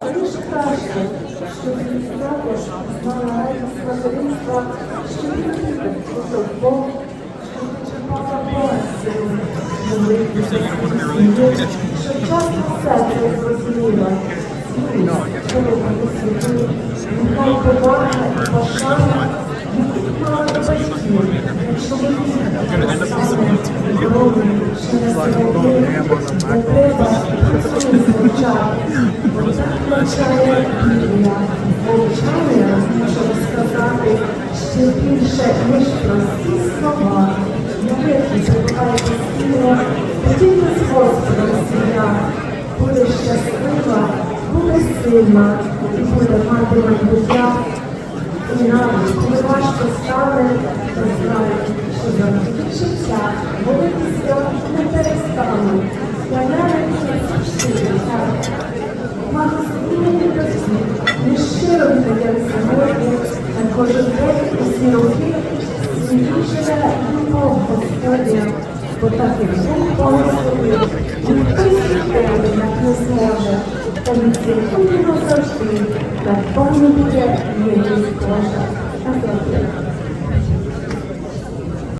Лише краще, щоб він також знала радість материнства, що він любить Бог, що вичерпала болесть молитві, щоб часто серце зрозуміло. Нехай повага і пошана будуть мала до батьків, якщо ви вірите, через роки не треба Ісус звучати. Повчання може розказати ще більше, ніж прості слова. Молитві прибуває постійно, подібно з Господом сім'я. Буде щаслива, буде сильна буде мати майбуття. І навіть коли важко стане, то знає, що за їх життя молитися не перестану. Віддаємо сьогодні на кожен день усі роки, живе любов Господня, бо так і Бог благословив, ніхто тебе, як не зможе, та від цілкуємо завжди, наповно буде єдність Божа. Амінь.